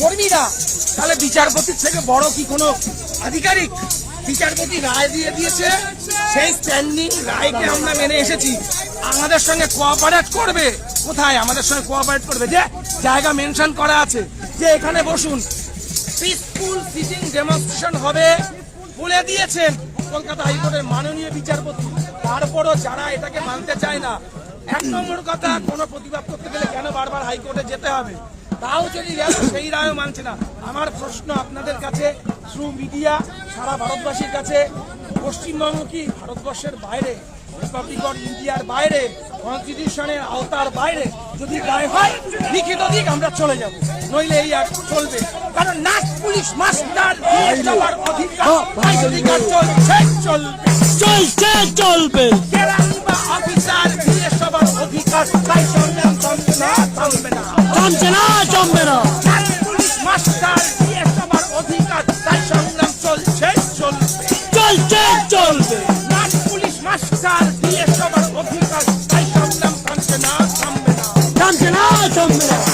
কর্মীরা। তাহলে বিচারপতির থেকে বড় কি কোনো আধিকারিক? বিচারপতি রায় দিয়ে দিয়েছে, সেই স্ট্যান্ডিং রায়কে আমরা মেনে এসেছি। আমাদের সঙ্গে কোঅপারেট করবে। কোথায়? আমাদের সঙ্গে কোঅপারেট করবে। যে জায়গা মেনশন করা আছে, যে এখানে বসুন। পিসফুল সিটিং ডেমনস্ট্রেশন হবে বলে দিয়েছেন কলকাতা হাইকোর্টের মাননীয় বিচারপতি। তারপরও যারা এটাকে মানতে চায় না, এক নম্বর কথা, কোনো প্রতিবাদ করতে গেলে কেন বারবার হাইকোর্টে যেতে হবে? তাও যদি গেল সেই রায়ও মানছে না। আমার প্রশ্ন আপনাদের কাছে থ্রু মিডিয়া সারা ভারতবাসীর কাছে পশ্চিমবঙ্গ কি ভারতবর্ষের বাইরে রিপাবলিক অফ ইন্ডিয়ার বাইরে কনস্টিটিউশনের আওতার বাইরে যদি রায় হয় লিখিত দিক আমরা চলে যাব। নইলে এই আর চলবে কারণ নাচ পুলিশ মাস্টার যাওয়ার অধিকার অধিকার চলছে চলবে চলছে চলবে। কেরানি অফিসার দিয়ে সবার অধিকার তাই সংগ্রাম চলবে না চলবে না। জমছে না। কমবে না পুলিশ মাস্টার আমার অধিকার তাই সংগ্রাম চলছে চলবে। চলছে চলবে। নাট পুলিশ মাস্টার দিয়ে সবার অধিকার তাই সংগ্রাম থামছে না থামবে না। থামছে না থামবে না।